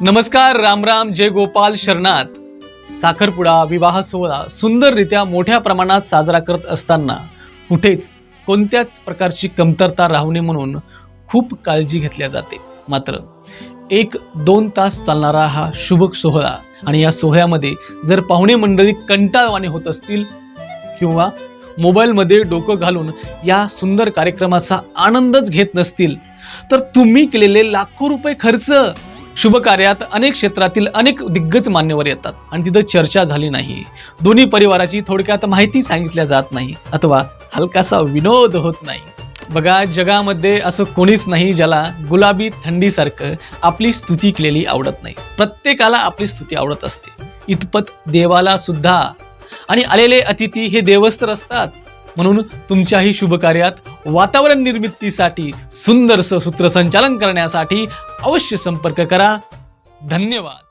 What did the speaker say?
नमस्कार रामराम जय गोपाल शरणात. साखरपुडा विवाह सोहळा सुंदररित्या मोठ्या प्रमाणात साजरा करत असताना कुठेच कोणत्याच प्रकारची कमतरता राहू नये म्हणून खूप काळजी घेतल्या जाते. मात्र एक दोन तास चालणारा हा शुभ सोहळा आणि या सोहळ्यामध्ये जर पाहुणे मंडळी कंटाळवाने होत असतील किंवा मोबाईलमध्ये डोकं घालून या सुंदर कार्यक्रमाचा आनंदच घेत नसतील तर तुम्ही केलेले लाखो रुपये खर्च शुभ कार्यात अनेक क्षेत्रातील अनेक दिग्गज मान्यवर येतात आणि तिथं चर्चा झाली नाही. दोन्ही परिवाराची थोडक्यात माहिती सांगितल्या जात नाही अथवा हलकासा विनोद होत नाही. बघा जगामध्ये असं कोणीच नाही ज्याला गुलाबी थंडीसारखं आपली स्तुती केलेली आवडत नाही. प्रत्येकाला आपली स्तुती आवडत असते. इतपत देवाला सुद्धा. आणि आलेले अतिथी हे देवस्तर असतात. म्हणून तुमच्याही शुभकार्यात वातावरण निर्मितीसाठी सुंदरसं सूत्रसंचालन करण्यासाठी अवश्य संपर्क करा. धन्यवाद.